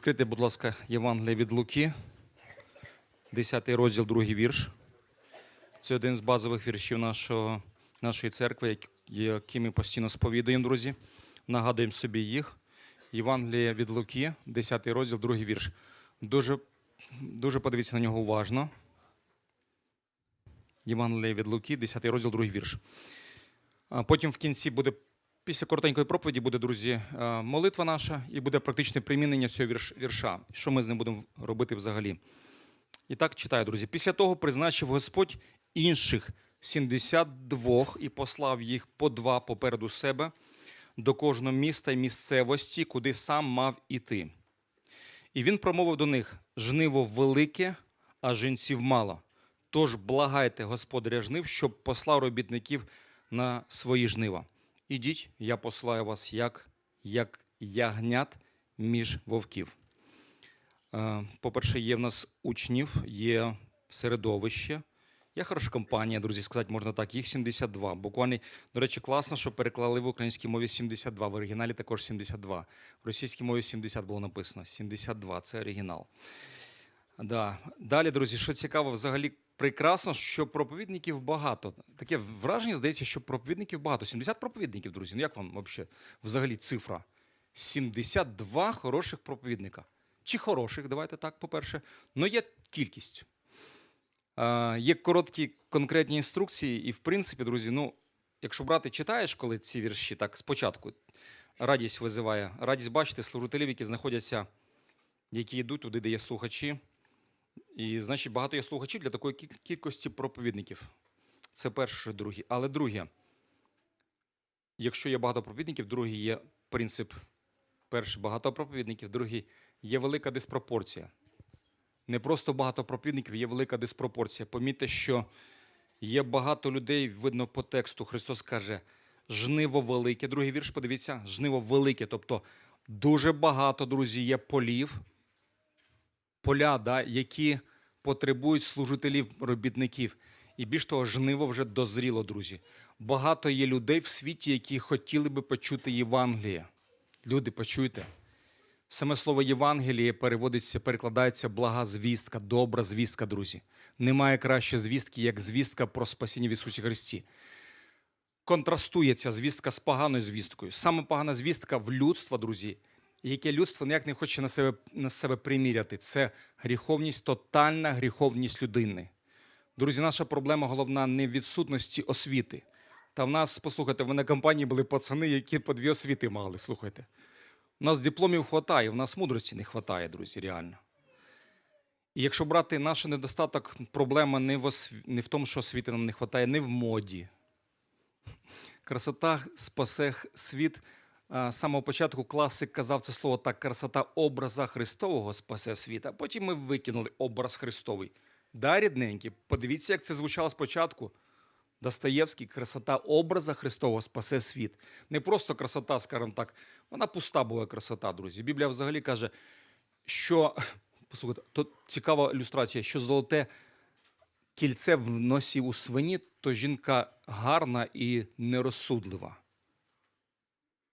Відкрийте, будь ласка, Євангелія від Луки, 10 розділ, другий вірш. Це один з базових віршів нашого, нашої церкви, які ми постійно сповідуємо, друзі. Нагадуємо собі їх. Євангелія від Луки, 10 розділ, другий вірш. Дуже, дуже подивіться на нього уважно. Євангелія від Луки, 10 розділ, другий вірш. Потім в кінці буде, після коротенької проповіді, буде, друзі, е, молитва наша і буде практичне примінення цього вірша. Що ми з ним будемо робити взагалі? І так читаю, друзі. Після того призначив Господь інших 72 і послав їх по два попереду себе до кожного міста і місцевості, куди сам мав іти. І він промовив до них: жниво велике, а жінців мало. Тож благайте господаря жнив, щоб послав робітників на свої жнива. Ідіть, я посилаю вас як, як ягнят між вовків. Е, По-перше, є в нас учнів, є середовище. Є хороша компанія, друзі, сказати можна так. Їх 72. Буквально, до речі, класно, що переклали в українській мові 72. В оригіналі також 72. В російській мові 70 було написано. 72 це оригінал. Да. Далі, друзі, що цікаво, взагалі прекрасно, що проповідників багато. Таке враження здається, що проповідників багато. 70 проповідників, друзі. Ну як вам вообще, взагалі цифра? 72 хороших проповідника. Чи хороших, давайте так, по-перше. Ну, є кількість. Е, є короткі конкретні інструкції, і в принципі, друзі, ну, якщо брати, читаєш, коли ці вірші, так спочатку радість визиває, радість бачити служителів, які знаходяться, які йдуть туди, де є слухачі. І, значить, багато є слухачів для такої кількості проповідників. Це перше, друге. Але друге, якщо є багато проповідників, другий є принцип. Перший багато проповідників, другий є велика диспропорція. Не просто багато проповідників, є велика диспропорція. Помітьте, що є багато людей, видно по тексту. Христос каже: жниво велике. Другий вірш, подивіться, жниво велике. Тобто дуже багато, друзі, є полів, поля, да, які потребують служителів, робітників. І більш того, жниво вже дозріло, друзі. Багато є людей в світі, які хотіли би почути Євангеліє. Люди, почуйте. Саме слово Євангеліє переводиться, перекладається блага звістка, добра звістка, друзі. Немає краще звістки, як звістка про спасіння в Ісусі Христі. Контрастує ця звістка з поганою звісткою. Саме погана звістка в людства, друзі, яке людство ніяк не хоче на себе, на себе приміряти. Це гріховність, тотальна гріховність людини. Друзі, наша проблема головна не в відсутності освіти. Та в нас, послухайте, в на компанії були пацани, які по дві освіти мали. Слухайте. У нас дипломів вистачає, в нас мудрості не вистачає, друзі, реально. І якщо брати наш недостаток, проблема не в, осв... не в тому, що освіти нам не вистачає, не в моді. Красота спасе світ. З самого початку класик казав це слово так: красота образа Христового спасе світ, а потім ми викинули образ Христовий. Да, рідненькі, подивіться, як це звучало спочатку. Достоєвський красота образа Христового спасе світ. Не просто красота, скажімо так, вона пуста була красота, друзі. Біблія взагалі каже, що послухайте, то цікава ілюстрація, що золоте кільце в носі у свині, то жінка гарна і нерозсудлива.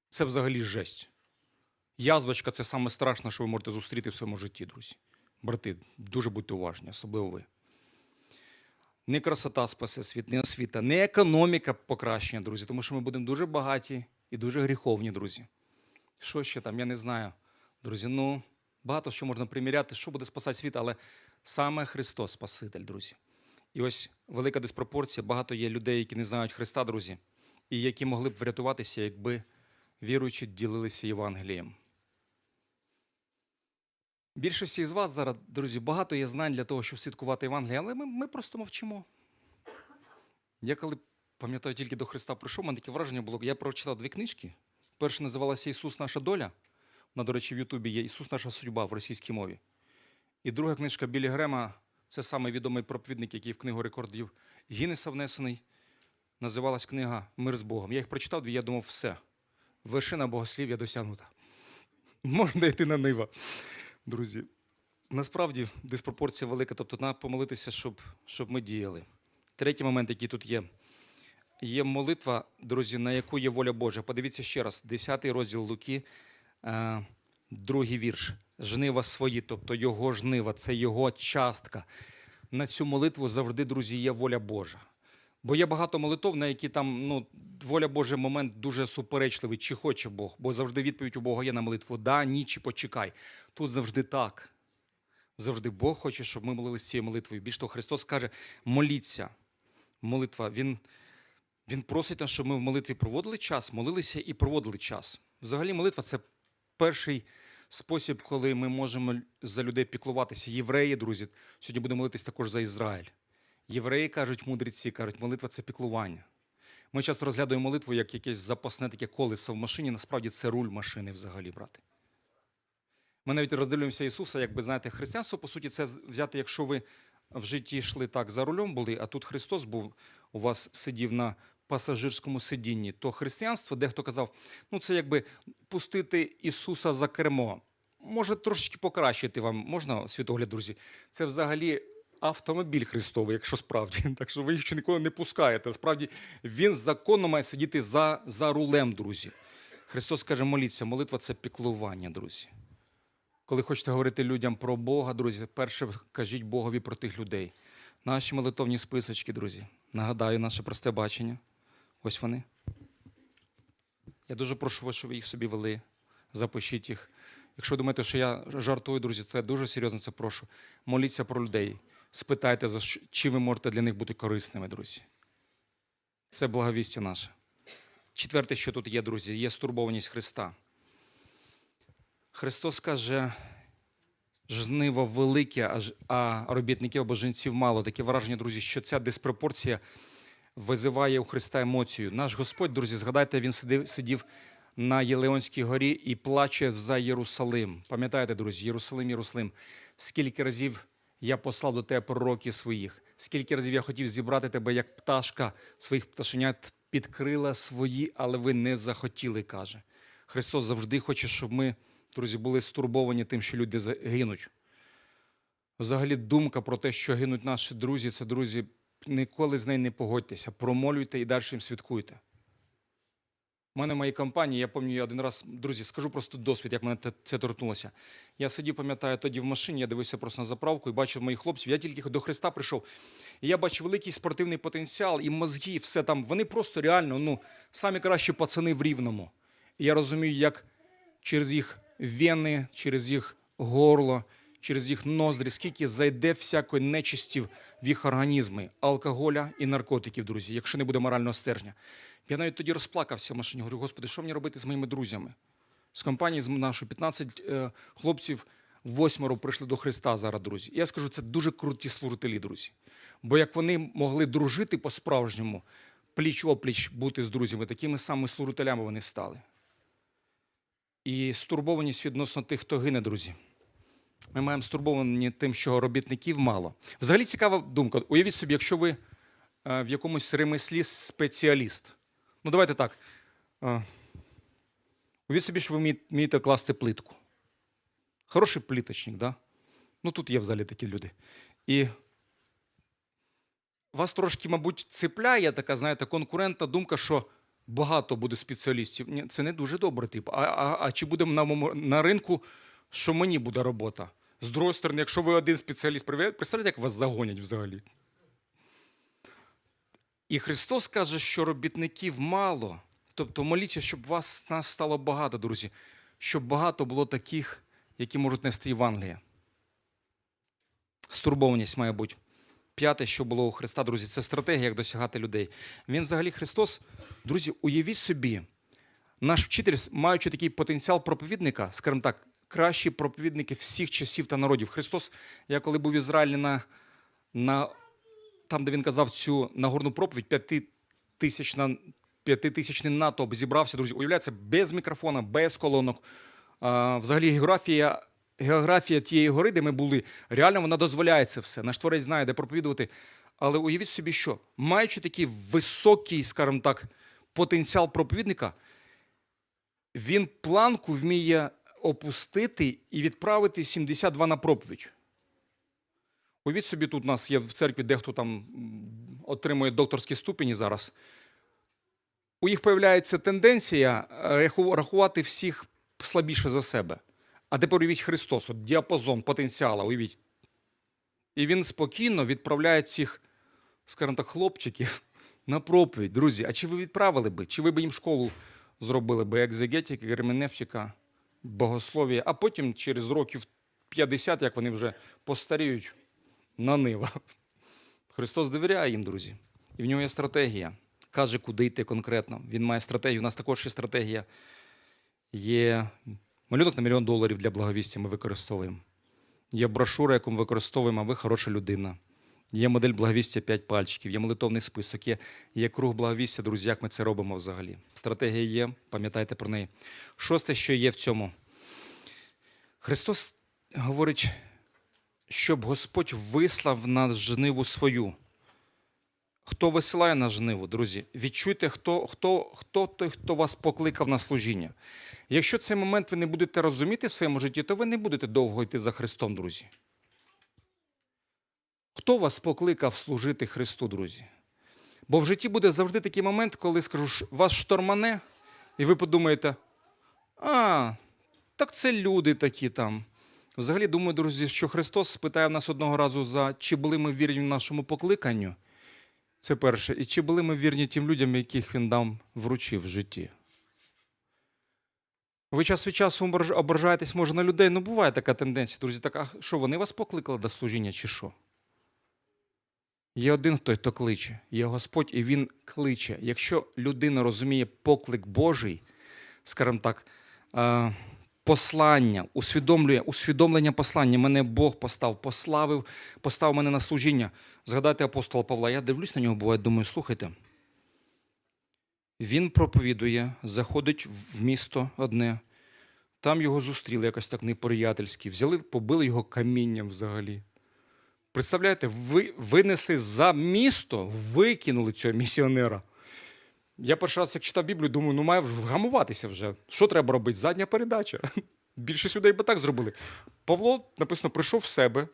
Це взагалі жесть. Язвочка це саме страшне, що ви можете зустріти в своєму житті, друзі. Брати, дуже будьте уважні, особливо ви. Не красота спасе світ, не освіта, не економіка покращення, друзі, тому що ми будемо дуже багаті і дуже гріховні, друзі. Що ще там, я не знаю. Друзі, ну багато що можна приміряти, що буде спасати світ, але саме Христос Спаситель, друзі. І ось велика диспропорція. Багато є людей, які не знають Христа, друзі, і які могли б врятуватися, якби віруючі ділилися Євангелієм. Більшості з вас зараз, друзі, багато є знань для того, щоб святкувати Євангеліє, але ми, ми просто мовчимо. Я коли пам'ятаю, тільки до Христа прийшов, у мене таке враження було. Я прочитав дві книжки. Перша називалася Ісус, наша доля. Вона, до речі, в Ютубі є Ісус, наша судьба в російській мові. І друга книжка Білі Грема це самий відомий проповідник, який в книгу рекордів Гіннеса внесений. Називалась книга Мир з Богом. Я їх прочитав, дві, я думав, все. Вершина богослів'я досягнута. Можна йти на нива. Друзі, насправді диспропорція велика, тобто треба помолитися, щоб, щоб ми діяли. Третій момент, який тут є. Є молитва, друзі, на яку є воля Божа. Подивіться ще раз, 10 розділ Луки, е, Другий вірш. Жнива свої, тобто його жнива, це його частка. На цю молитву завжди, друзі, є воля Божа. Бо є багато молитов, на які там ну, воля Божа момент дуже суперечливий, чи хоче Бог, бо завжди відповідь у Бога є на молитву да, ні, чи почекай. Тут завжди так. Завжди Бог хоче, щоб ми молилися цією молитвою. Більш того, Христос каже: моліться. Молитва. Він, він просить нас, щоб ми в молитві проводили час, молилися і проводили час. Взагалі, молитва це перший спосіб, коли ми можемо за людей піклуватися. Євреї, друзі, сьогодні будемо молитися також за Ізраїль. Євреї кажуть, мудреці кажуть, молитва це піклування. Ми часто розглядаємо молитву як якесь запасне таке колесо в машині. Насправді це руль машини взагалі, брати. Ми навіть роздивлюємося Ісуса, якби знаєте, християнство, по суті, це взяти, якщо ви в житті йшли так за рулем були, а тут Христос був у вас сидів на пасажирському сидінні, то християнство, дехто казав, ну це якби пустити Ісуса за кермо. Може трошечки покращити вам, можна світогляд, друзі? Це взагалі автомобіль Христовий, якщо справді. Так що ви їх ще ніколи не пускаєте. Справді він законно має сидіти за, за рулем, друзі. Христос каже, моліться, молитва це піклування, друзі. Коли хочете говорити людям про Бога, друзі, перше кажіть Богові про тих людей. Наші молитовні списочки, друзі. Нагадаю, наше просте бачення. Ось вони. Я дуже прошу вас, щоб ви їх собі вели. Запишіть їх. Якщо думаєте, що я жартую, друзі, то я дуже серйозно це прошу. Моліться про людей. Спитайте, за що- чи ви можете для них бути корисними, друзі. Це благовістя наше. Четверте, що тут є, друзі, є стурбованість Христа. Христос каже, жниво велике, а робітників або жінців мало. Таке враження, друзі, що ця диспропорція визиває у Христа емоцію. Наш Господь, друзі, згадайте, він сидів, сидів на Єлеонській горі і плаче за Єрусалим. Пам'ятаєте, друзі, Єрусалим, Єрусалим. Скільки разів я послав до тебе пророків своїх, скільки разів я хотів зібрати тебе, як пташка своїх пташенят підкрила свої, але ви не захотіли, каже. Христос завжди хоче, щоб ми, друзі, були стурбовані тим, що люди гинуть. Взагалі, думка про те, що гинуть наші друзі, це друзі, ніколи з нею не погодьтеся. Промолюйте і далі їм святкуйте. У мене в моїй компанії, я пам'ятаю один раз, друзі, скажу просто досвід, як мене це торкнулося. Я сидів, пам'ятаю, тоді в машині, я дивився просто на заправку і бачив моїх хлопців. Я тільки до Христа прийшов. І я бачив великий спортивний потенціал, і мозги, все там. Вони просто реально, ну, самі кращі пацани в рівному. І я розумію, як через їх вени, через їх горло, через їх ноздрі, скільки зайде всякої нечисті в їх організми, алкоголя і наркотиків, друзі, якщо не буде морального стержня. Я навіть тоді розплакався в машині. Говорю, Господи, що мені робити з моїми друзями? З компанії з нашої 15 е, хлопців, восьмеро прийшли до Христа зараз, друзі. Я скажу, це дуже круті служителі, друзі. Бо як вони могли дружити по-справжньому, пліч опліч бути з друзями, такими самими служителями вони стали. І стурбованість відносно тих, хто гине, друзі. Ми маємо стурбовані тим, що робітників мало. Взагалі цікава думка. Уявіть собі, якщо ви е, в якомусь ремеслі спеціаліст. Ну, давайте так. Е, собі, що ви вмієте класти плитку. Хороший плиточник, да? Ну, тут є в залі такі люди. І вас трошки, мабуть, цепляє така, знаєте, конкурентна думка, що багато буде спеціалістів. Ні, це не дуже добре, тип. А, а, а чи буде на, на ринку, що мені буде робота? З другої сторони, якщо ви один спеціаліст, представляєте, як вас загонять взагалі? І Христос каже, що робітників мало. Тобто моліться, щоб вас нас стало багато, друзі, щоб багато було таких, які можуть нести Євангеліє. Стурбованість має бути. П'яте, що було у Христа, друзі, це стратегія, як досягати людей. Він взагалі Христос, друзі, уявіть собі, наш вчитель, маючи такий потенціал проповідника, скажімо так, кращі проповідники всіх часів та народів. Христос, я коли був в Ізраїлі на, на там, де він казав цю нагорну проповідь, п'ятитисячна п'ятитисячний натовп зібрався, друзі. Уявляється, без мікрофона, без колонок. А, взагалі, географія, географія тієї гори, де ми були, реально вона дозволяє це все. Наш творець знає, де проповідувати. Але уявіть собі, що маючи такий високий, скажімо так, потенціал проповідника, він планку вміє опустити і відправити 72 на проповідь. Уявіть собі, тут у нас є в церкві дехто там отримує докторські ступені зараз. У їх появляється тенденція е, рахувати всіх слабіше за себе. А тепер уявіть Христос, от діапазон потенціала, уявіть. І він спокійно відправляє цих, скажімо так, хлопчиків на проповідь. Друзі, а чи ви відправили би? Чи ви б їм школу зробили би екзегетика, герменевтика, богослов'я, а потім через років 50, як вони вже постаріють, на нива. Христос довіряє їм, друзі. І в нього є стратегія. Каже, куди йти конкретно. Він має стратегію. У нас також є стратегія. Є малюнок на мільйон доларів для благовістя ми використовуємо. Є брошура, яку ми використовуємо, а ви хороша людина. Є модель благовістя 5 пальчиків, є молитовний список, є, є круг благовістя, друзі, як ми це робимо взагалі. Стратегія є, пам'ятайте про неї. Шосте, що є в цьому. Христос говорить, щоб Господь вислав на жниву свою. Хто висилає на жниву, друзі? Відчуйте, хто, хто, хто той, хто вас покликав на служіння. Якщо цей момент ви не будете розуміти в своєму житті, то ви не будете довго йти за Христом, друзі. Хто вас покликав служити Христу, друзі? Бо в житті буде завжди такий момент, коли скажу, «Ш- вас штормане, і ви подумаєте, а, так це люди такі там. Взагалі, думаю, друзі, що Христос спитає нас одного разу за чи були ми вірні нашому покликанню. Це перше. І чи були ми вірні тим людям, яких він нам вручив в житті? Ви час від часу ображаєтесь, може, на людей. Ну, буває така тенденція, друзі. Так, а що, вони вас покликали до служіння, чи що? Є один той, хто кличе, є Господь, і Він кличе. Якщо людина розуміє поклик Божий, скажімо так, е, послання, усвідомлює, усвідомлення послання, мене Бог постав, пославив, поставив мене на служіння. Згадайте апостола Павла, я дивлюсь на нього, буває, думаю, слухайте. Він проповідує, заходить в місто одне, там його зустріли якось так неприятельськи, взяли, побили його камінням взагалі. Представляєте, ви винесли за місто, викинули цього місіонера. Я перший раз, як читав Біблію, думаю, ну має вгамуватися вже. Що треба робити? Задня передача. Більшість людей би так зробили. Pавло, написано, прийшов в себе,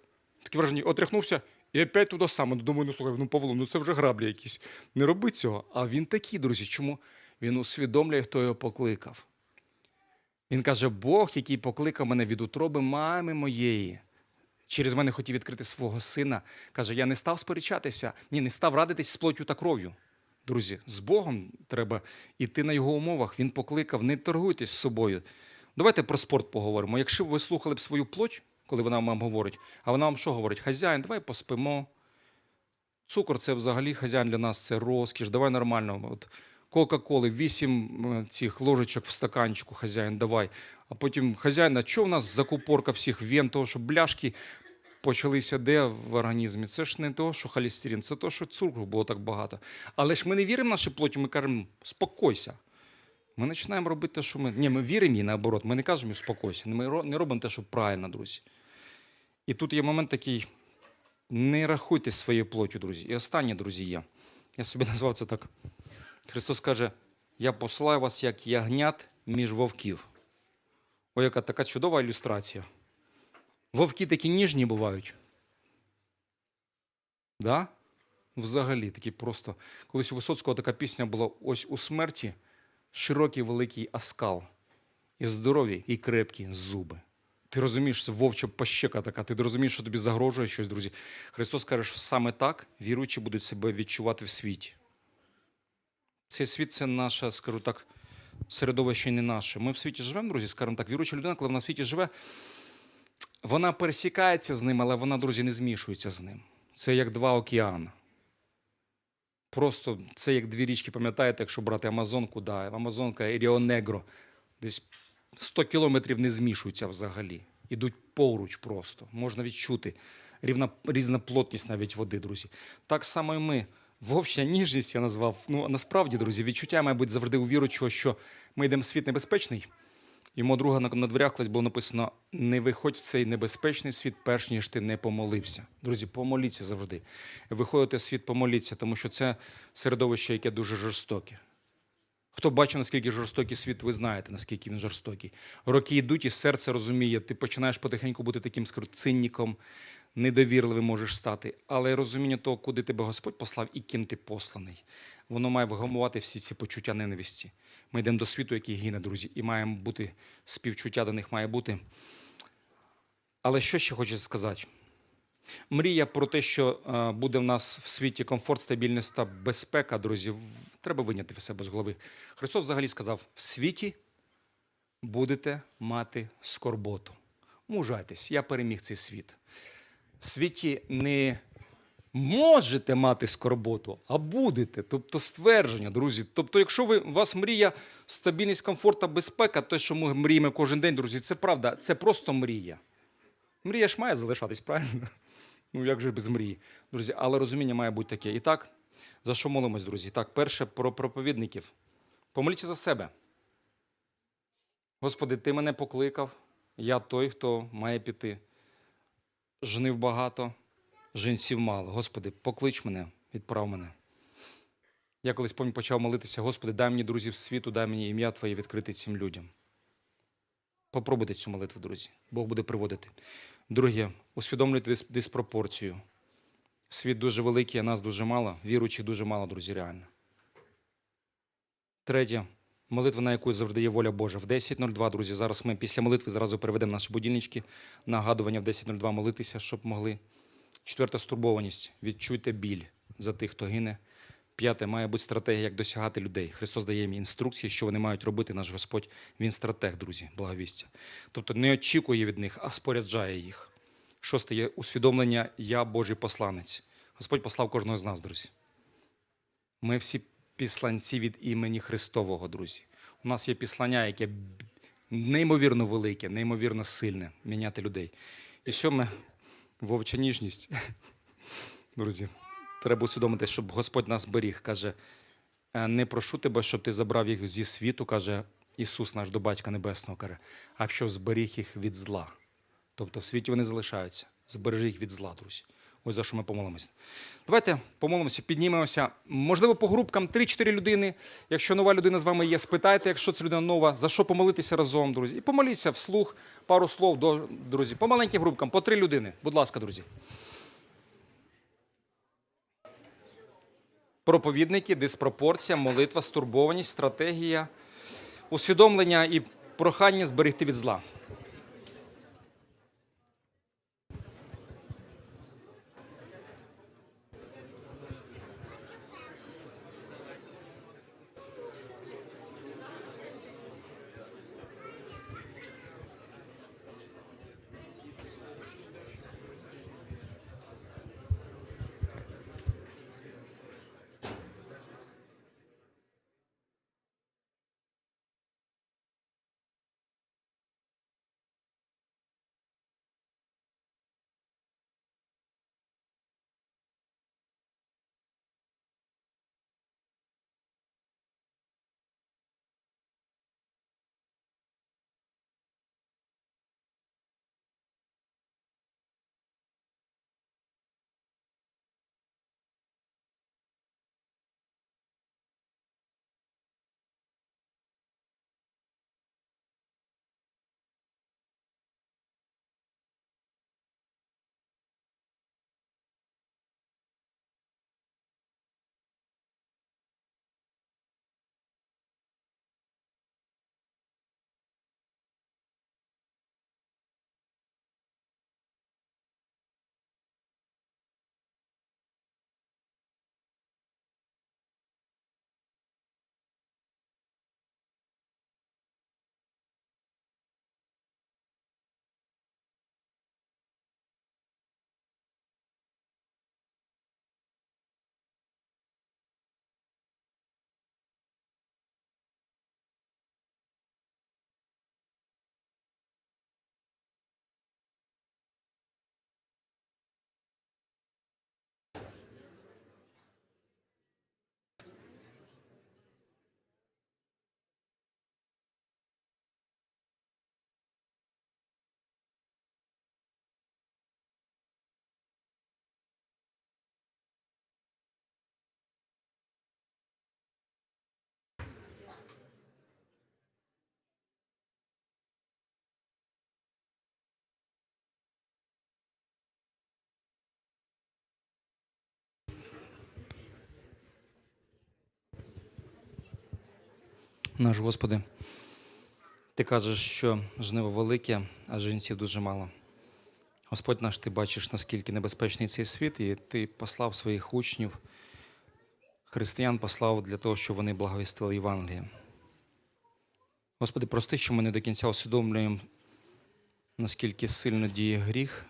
таке враження, отряхнувся і опять туди саме. Думаю, ну слухай, ну Павло, ну це вже граблі якісь. Не роби цього. А він такий, друзі. Чому? Він усвідомлює, хто його покликав. Він каже: Бог, який покликав мене від утроби мами моєї. Через мене хотів відкрити свого сина. Каже, я не став сперечатися, ні, не став радитись з плоттю та кров'ю. Друзі, з Богом треба йти на його умовах. Він покликав, не торгуйтесь з собою. Давайте про спорт поговоримо. Якщо ви слухали б свою плоть, коли вона вам говорить, а вона вам що говорить? Хазяїн, давай поспимо. Цукор це взагалі хазяїн для нас це розкіш, давай нормально. От Кока-коли, вісім е, цих ложечок в стаканчику, хазяїн, давай. А потім хазяїн, а що в нас закупорка всіх вен, того, що бляшки почалися де в організмі? Це ж не того, що холестерин, це то, що цукру було так багато. Але ж ми не віримо в наші плоті, ми кажемо, спокойся. Ми починаємо робити те, що ми. Ні, ми віримо їй наоборот. Ми не кажемо їй спокойся. Ми не робимо те, що правильно, друзі. І тут є момент такий: не рахуйте своєю плоттю, друзі. І останнє, друзі, є. Я собі назвав це так. Христос каже: Я посилаю вас як ягнят між вовків. Ой, яка така чудова ілюстрація. Вовки такі ніжні бувають. Да? Взагалі, такі просто. Колись у Висоцького така пісня була ось у смерті широкий великий оскал, і здорові, і крепкі зуби. Ти розумієш, це вовча пащека така, ти розумієш, що тобі загрожує щось, друзі. Христос каже, що саме так віруючі будуть себе відчувати в світі. Цей світ це наше, скажу так, середовище не наше. Ми в світі живемо, друзі, скажімо так, віруюча людина, коли вона в світі живе, вона пересікається з ним, але вона, друзі, не змішується з ним. Це як два океани. Просто це як дві річки, пам'ятаєте, якщо брати Амазонку, да, Амазонка і Ріо-Негро. Десь 100 кілометрів не змішуються взагалі. Ідуть поруч просто. Можна відчути рівна, різна плотність навіть води, друзі. Так само і ми. Вовча ніжність я назвав. Ну, насправді, друзі, відчуття, мабуть, завжди у віручого, що ми йдемо в світ небезпечний. Йому друга на, дверях було написано: не виходь в цей небезпечний світ, перш ніж ти не помолився. Друзі, помоліться завжди. Виходите в світ, помоліться, тому що це середовище, яке дуже жорстоке. Хто бачив, наскільки жорстокий світ, ви знаєте, наскільки він жорстокий. Роки йдуть, і серце розуміє, ти починаєш потихеньку бути таким скажу, цинніком, недовірливим можеш стати. Але розуміння того, куди тебе Господь послав і ким ти посланий, воно має вгамувати всі ці почуття ненависті. Ми йдемо до світу, який гине, друзі, і маємо бути співчуття до них має бути. Але що ще хочу сказати? Мрія про те, що е, буде в нас в світі комфорт, стабільність та безпека, друзі, треба виняти в себе з голови. Христос взагалі сказав: в світі будете мати скорботу. Мужайтесь, я переміг цей світ. Світі не можете мати скорботу, а будете. Тобто ствердження, друзі. Тобто, якщо ви, у вас мрія, стабільність, комфорт та безпека, те, що ми мріємо кожен день, друзі, це правда, це просто мрія. Мрія ж має залишатись, правильно? Ну, як же без мрії, друзі, але розуміння має бути таке. І так, за що молимось, друзі? Так, перше про проповідників. Помоліться за себе. Господи, ти мене покликав, я той, хто має піти. Жнив багато, жінців мало. Господи, поклич мене, відправ мене. Я колись пам'ятаю, почав молитися, Господи, дай мені друзів світу, дай мені ім'я Твоє відкрити цим людям. Попробуйте цю молитву, друзі. Бог буде приводити. Друге, усвідомлюйте диспропорцію. Світ дуже великий, а нас дуже мало, віруючих дуже мало, друзі, реально. Третє, молитва, на яку завжди є воля Божа. В 10.02, друзі, зараз ми після молитви зразу переведемо наші будильнички, нагадування в 10.02 молитися, щоб могли. Четверта стурбованість. Відчуйте біль за тих, хто гине. П'яте, має бути стратегія, як досягати людей. Христос дає їм інструкції, що вони мають робити. Наш Господь, Він стратег, друзі, благовістя. Тобто не очікує від них, а споряджає їх. Шосте є усвідомлення Я Божий посланець. Господь послав кожного з нас, друзі. Ми всі післанці від імені Христового, друзі. У нас є післання, яке неймовірно велике, неймовірно сильне міняти людей. І сьоме вовча ніжність. Друзі, треба усвідомити, щоб Господь нас беріг. Каже, «Е, не прошу тебе, щоб ти забрав їх зі світу, каже Ісус наш до Батька Небесного, каже, а щоб зберіг їх від зла. Тобто в світі вони залишаються. Збережи їх від зла, друзі. Ось за що ми помолимося. Давайте помолимося, піднімемося. Можливо, по групкам 3-4 людини. Якщо нова людина з вами є, спитайте, якщо це людина нова, за що помолитися разом, друзі. І помоліться вслух пару слов, до, друзі. По маленьким групкам, по три людини. Будь ласка, друзі. Проповідники, диспропорція, молитва, стурбованість, стратегія, усвідомлення і прохання зберегти від зла. Наш Господи, Ти кажеш, що жниво велике, а жінців дуже мало. Господь наш, ти бачиш, наскільки небезпечний цей світ, і ти послав своїх учнів, християн послав для того, щоб вони благовістили Євангеліє. Господи, прости, що ми не до кінця усвідомлюємо, наскільки сильно діє гріх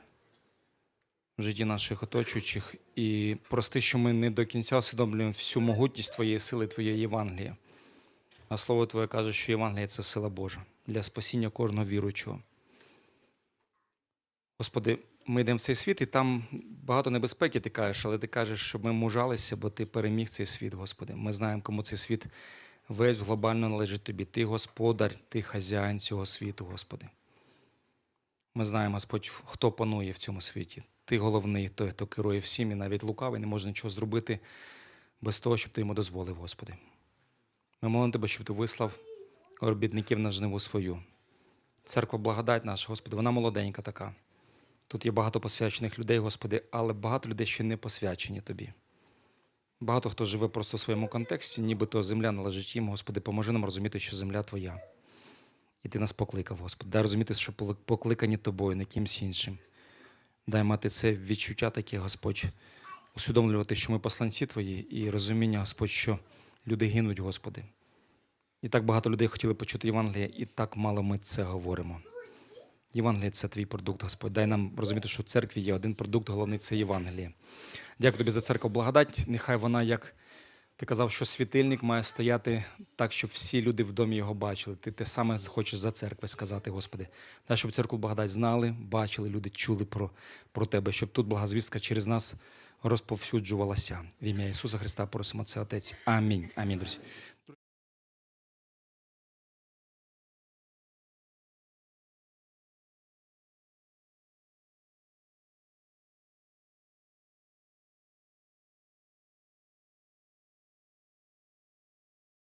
в житті наших оточуючих, і прости, що ми не до кінця усвідомлюємо всю могутність Твоєї сили, Твоєї Євангелія. А слово Твоє каже, що Євангеліє це сила Божа для спасіння кожного віруючого. Господи, ми йдемо в цей світ, і там багато небезпеки ти кажеш, але ти кажеш, щоб ми мужалися, бо ти переміг цей світ, Господи. Ми знаємо, кому цей світ весь глобально належить тобі. Ти господар, ти хазяїн цього світу, Господи. Ми знаємо, Господь, хто панує в цьому світі. Ти головний, той, хто керує всім, і навіть лукавий не може нічого зробити без того, щоб ти йому дозволив, Господи. Ми молимо Тебе, щоб ти вислав робітників на жниву свою. Церква благодать наша, Господи, вона молоденька така. Тут є багато посвячених людей, Господи, але багато людей ще не посвячені Тобі. Багато хто живе просто в своєму контексті, нібито земля належить їм. Господи, поможи нам розуміти, що земля Твоя. І Ти нас покликав, Господи. Дай розуміти, що покликані Тобою, не кимсь іншим. Дай мати це відчуття таке, Господь, усвідомлювати, що ми посланці Твої, і розуміння, Господь, що люди гинуть, Господи. І так багато людей хотіли почути Євангелія, і так мало ми це говоримо. Євангеліє це твій продукт, Господь. Дай нам розуміти, що в церкві є один продукт, головний це Євангеліє. Дякую тобі за церкву благодать. Нехай вона, як ти казав, що світильник має стояти так, щоб всі люди в домі його бачили. Ти те саме хочеш за церкви сказати, Господи. Дай, щоб церкву благодать знали, бачили, люди чули про, про тебе, щоб тут благозвістка через нас розповсюджувалася. В ім'я Ісуса Христа просимо це, Отець. Амінь. Амінь, друзі.